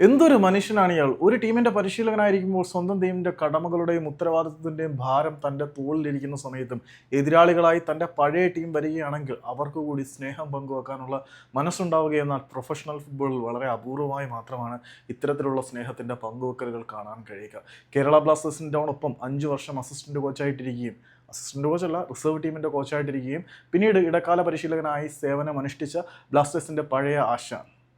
എന്തൊരു മനുഷ്യനാണ് ഇയാൾ? ഒരു ടീമിന്റെ പരിശീലകനായിരിക്കുമ്പോൾ സ്വന്തം ടീമിന്റെ കടമകളുടെയും ഉത്തരവാദിത്വത്തിന്റെയും ഭാരം തന്റെ തോളിലിരിക്കുന്ന സമയത്തും എതിരാളികളായി തന്റെ പഴയ ടീം വരികയാണെങ്കിൽ അവർക്ക് കൂടി സ്നേഹം പങ്കുവെക്കാനുള്ള മനസ്സുണ്ടാവുകയെന്നാൽ പ്രൊഫഷണൽ ഫുട്ബോളിൽ വളരെ അപൂർവമായി മാത്രമാണ് ഇത്തരത്തിലുള്ള സ്നേഹത്തിന്റെ പങ്കുവെക്കലുകൾ കാണാൻ കഴിയുക. കേരള ബ്ലാസ്റ്റേഴ്സിന്റെയോടൊപ്പം അഞ്ച് വർഷം അസിസ്റ്റന്റ് കോച്ചായിട്ടിരിക്കുകയും അസിസ്റ്റന്റ് കോച്ചല്ല റിസർവ് ടീമിന്റെ കോച്ചായിട്ടിരിക്കുകയും പിന്നീട് ഇടക്കാല പരിശീലകനായി സേവനം അനുഷ്ഠിച്ച ബ്ലാസ്റ്റേഴ്സിന്റെ പഴയ ആശ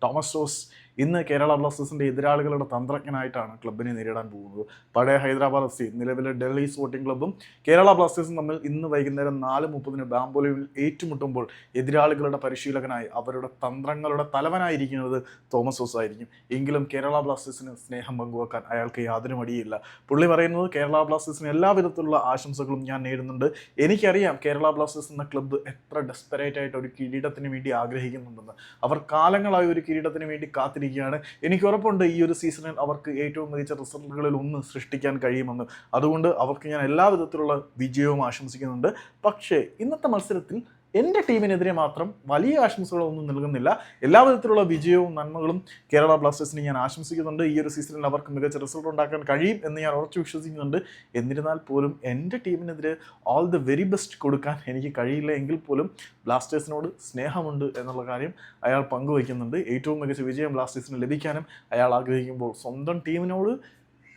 തോമസ് റോസ് ഇന്ന് കേരള ബ്ലാസ്റ്റേഴ്സിന്റെ എതിരാളികളുടെ തന്ത്രജ്ഞനായിട്ടാണ് ക്ലബിനെ നേരിടാൻ പോകുന്നത്. പഴയ ഹൈദരാബാദ് എഫ് സി നിലവിലെ ഡൽഹി സ്പോർട്ടിംഗ് ക്ലബ്ബും കേരള ബ്ലാസ്റ്റേഴ്സും തമ്മിൽ ഇന്ന് വൈകുന്നേരം നാല് മുപ്പതിന് ബാംബോലിയിൽ ഏറ്റുമുട്ടുമ്പോൾ എതിരാളികളുടെ പരിശീലകനായി അവരുടെ തന്ത്രങ്ങളുടെ തലവനായിരിക്കുന്നത് തോമസ് ഹോസ് ആയിരിക്കും. എങ്കിലും കേരള ബ്ലാസ്റ്റേഴ്സിന് സ്നേഹം പങ്കുവെക്കാൻ അയാൾക്ക് യാതൊരു മടിയില്ല. പുള്ളി പറയുന്നത് കേരള ബ്ലാസ്റ്റേഴ്സിന് എല്ലാ വിധത്തിലുള്ള ആശംസകളും ഞാൻ നേടുന്നുണ്ട്. എനിക്കറിയാം കേരള ബ്ലാസ്റ്റേഴ്സ് എന്ന ക്ലബ്ബ് എത്ര ഡെസ്പെറേറ്റ് ആയിട്ട് ഒരു കിരീടത്തിന് വേണ്ടി ആഗ്രഹിക്കുന്നുണ്ടെന്ന്. അവർ കാലങ്ങളായി ഒരു കിരീടത്തിന് വേണ്ടി കാത്തിരിക്കുകയാണ് എനിക്ക് ഉറപ്പുണ്ട് ഈ ഒരു സീസണിൽ അവർക്ക് ഏറ്റവും മികച്ച റിസൾട്ടുകളിൽ ഒന്ന് സൃഷ്ടിക്കാൻ കഴിയുമെന്ന്. അതുകൊണ്ട് അവർക്ക് ഞാൻ എല്ലാ വിധത്തിലുള്ള വിജയവും ആശംസിക്കുന്നുണ്ട്. പക്ഷേ ഇന്നത്തെ മത്സരത്തിൽ എന്റെ ടീമിനെതിരെ മാത്രം വലിയ ആശംസകളൊന്നും നൽകുന്നില്ല. എല്ലാ വിധത്തിലുള്ള വിജയവും നന്മകളും കേരള ബ്ലാസ്റ്റേഴ്സിന് ഞാൻ ആശംസിക്കുന്നുണ്ട്. ഈ ഒരു സീസണിൽ അവർക്ക് മികച്ച റിസൾട്ട് ഉണ്ടാക്കാൻ കഴിയും എന്ന് ഞാൻ ഉറച്ചു വിശ്വസിക്കുന്നുണ്ട്. എന്നിരുന്നാൽ പോലും എന്റെ ടീമിനെതിരെ ഓൾ ദി വെരി ബെസ്റ്റ് കൊടുക്കാൻ എനിക്ക് കഴിയില്ല എങ്കിൽ പോലും ബ്ലാസ്റ്റേഴ്സിനോട് സ്നേഹമുണ്ട് എന്നുള്ള കാര്യം അയാൾ പങ്കുവയ്ക്കുന്നുണ്ട്. ഏറ്റവും മികച്ച വിജയം ബ്ലാസ്റ്റേഴ്സിന് ലഭിക്കാനും അയാൾ ആഗ്രഹിക്കുമ്പോൾ സ്വന്തം ടീമിനോട്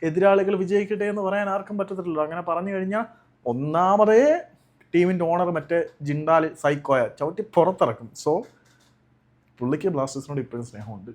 എതിരാളികൾ വിജയിക്കട്ടെ എന്ന് പറയാൻ ആർക്കും പറ്റത്തില്ലല്ലോ. അങ്ങനെ പറഞ്ഞു കഴിഞ്ഞാൽ ഒന്നാമതേ ടീമിന്റെ ഓണർ മറ്റേ ജിണ്ടാൽ സൈക്കോയ ചവിട്ടി പുറത്തിറക്കും. സോ പുള്ളിക്ക് ബ്ലാസ്റ്റേഴ്സിനോട് ഇപ്പോഴും സ്നേഹമുണ്ട്.